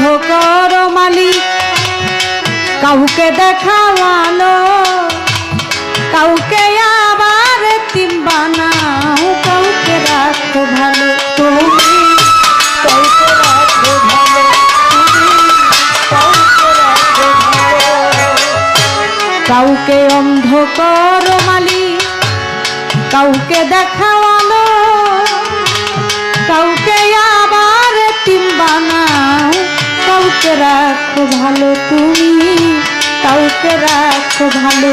কাউকে অন্ধকার মালিক, কাউকে দেখাওয়ালো কাউকে আবার বানাও, কাউকে রাখো ভালো, তুমি, কাউকে রাখো ভালো, তুমি রাখো ভালো মালিক, কাউকে দেখাওয়ালো কাউকে কাউকে রাখো ভালো তুমি কাউকে রাখো ভালো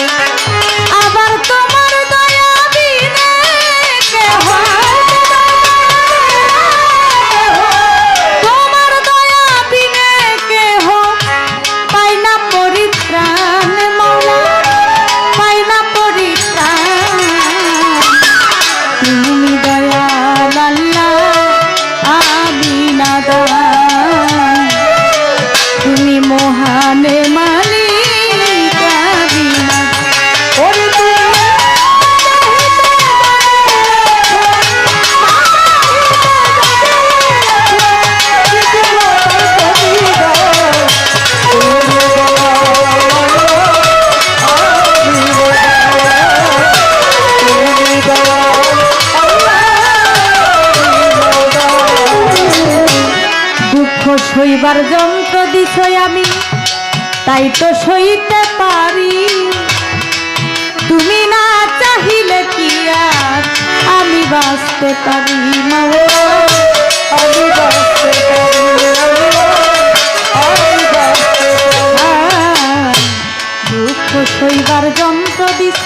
সইবার যন্ত্র দিছই আমি, তাই তো সইতে পারি। তুমি না চাহিলে কি আর, আমি বাঁচতে পারি না আমি বাঁচতে পারি সইবার যন্ত্র দিছ,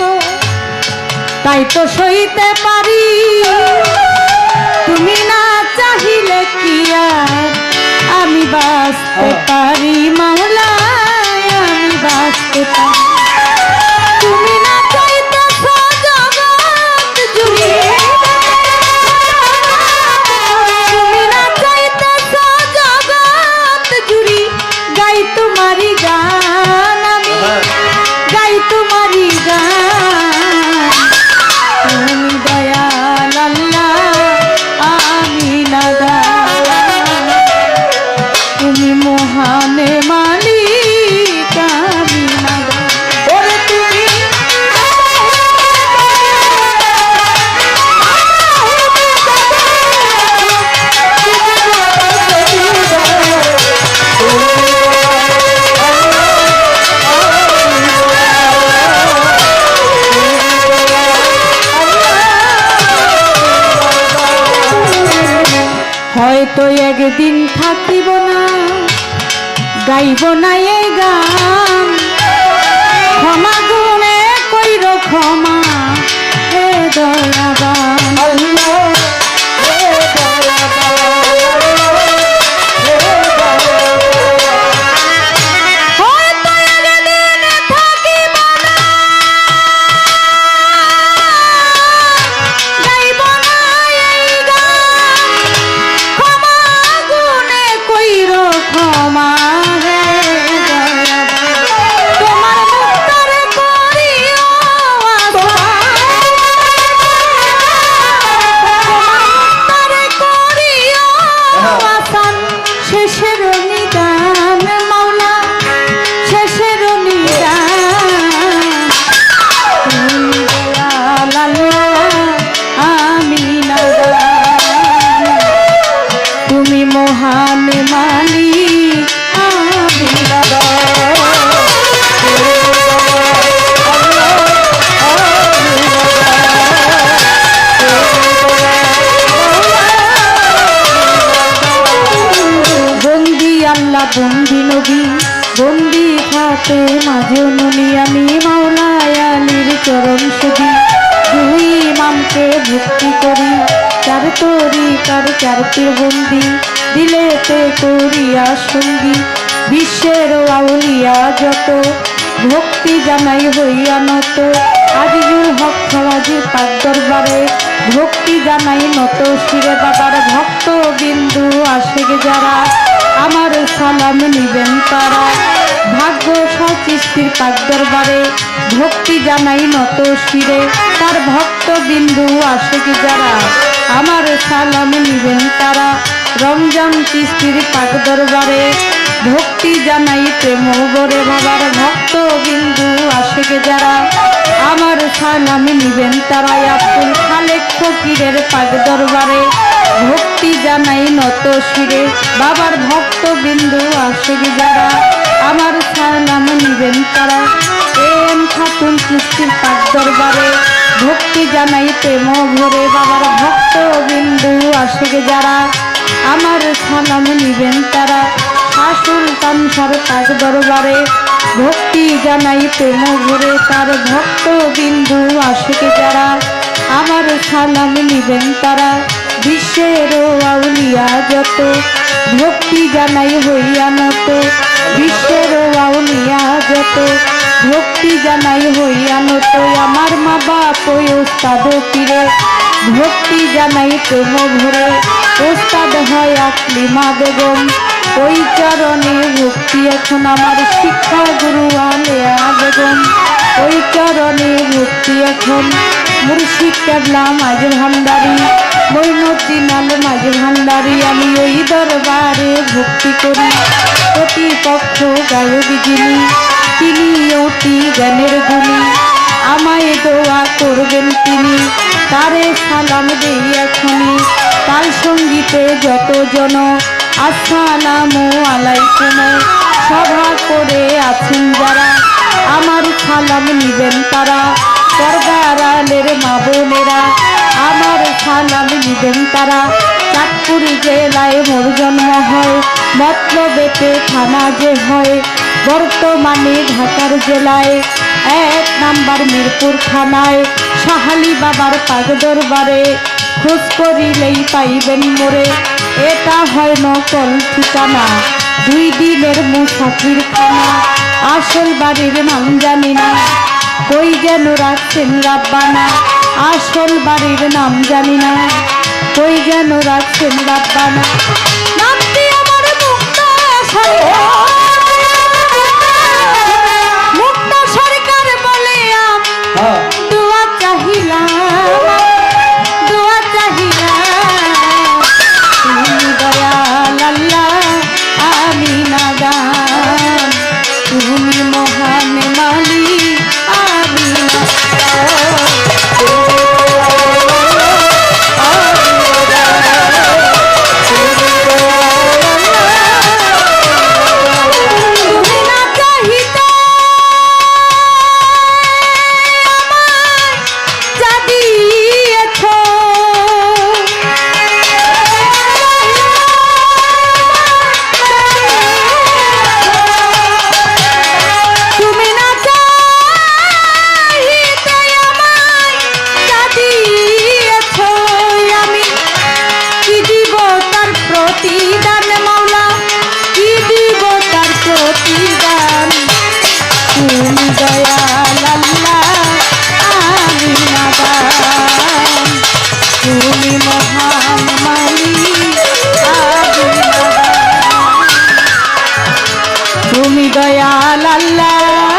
তাই তো সইতে পারি। তুমি একদিন না গাইব না ভক্তি করি, চার তরি কার চার বন্দি দিলেতে করিয়া সঙ্গী বিশ্বের আউলিয়া যত, ভক্তি জানাই হইয়া নত। আজিজুল হক ফরাজির পাক দরবারে ভক্তি জানাই নত। শিরে বাবার ভক্ত বিন্দু আশেক যারা, আমার সালাম নিবেন তারা। ভাগ্য সচিষ্টির পাক দরবারে ভক্তি জানাই নত শিরে। তার ভক্ত বিন্দু আশেক যারা, আমার সালাম নিবেন তারা। রমজান কিস্তির পাক দরবারে ভক্তি জানাই প্রেম বরে বাবার ভক্ত বিন্দু আশেকে যারা, আমার সালাম নিবেন তারাই আব্দুল খালেক ফকিরের পাক দরবারে ভক্তি জানাই নত শিরে। বাবার ভক্ত বিন্দু আশেকে যারা, আমার সালাম নিবেন তারা। এম খাতুন কিস্তির পাক দরবারে ভক্তি জানাই প্রেম ভরে বাবার ভক্ত বিন্দু আশেকে যারা। আমার সালাম নিবেন তারা। শাসুল কানসার পাক দরবারে। ভক্তি জানাই প্রেম ভরে তার ভক্ত বিন্দু আশেকে যারা। আমার সালাম নিবেন তারা। বিশ্বের আউলিয়া যত। ভক্তি জানাই হইয়া নত বিশ্বের আউলিয়া যত। জানাই হইয়া নত আমার মা বাপ ওই ওস্তাদ পীরে। ভক্তি জানাই প্রেম ভরে ওস্তাদ হয় আকলিমা বেগম। ওই চরণে ভক্তি এখন আমার শিক্ষা গুরু আলেয়া বেগম। ওই চরণে ভক্তি এখন মুর্শিদ কেবলা মাঝে ভান্ডারি। মৈনুদ্দিন আল মাঝে ভান্ডারি, আমি ওই দরবারে ভক্তি করি। প্রতিপক্ষ গায়ক যিনি তিনি অতি জ্ঞানের গুণী। আমায় দোয়া করবেন তিনি, তারে সালাম দেই এখনই তাল সঙ্গীতে যত জন, আসসালামু আলাইকুম। সভা করে আছেন যারা, আমার সালাম নিবেন তারা। পর্দারালের মা বোনেরা, আমার সালাম নিবেন তারা। চাঁদপুর জেলায় মোর জন্ম হয়, মতলবেতে থানা যে হয়। বর্তমানে ঢাকার জেলায় এক নাম্বার মিরপুর থানায় সাহালি বাবার পাগ দরবারে খোঁজ করিলেই পাইবেন মোরে। এটা হয় নকল ঠিকানা। দুই দিনের মুসাফির খানা। আসল বাড়ির নাম জানি না। কই যেন রাখছেন রাব্বানা। আসল বাড়ির নাম জানি না। কই যেন রাখছেন রাব্বানা। নাম দিয়ে আমার মুক্ত দয়াল আল্লাহ।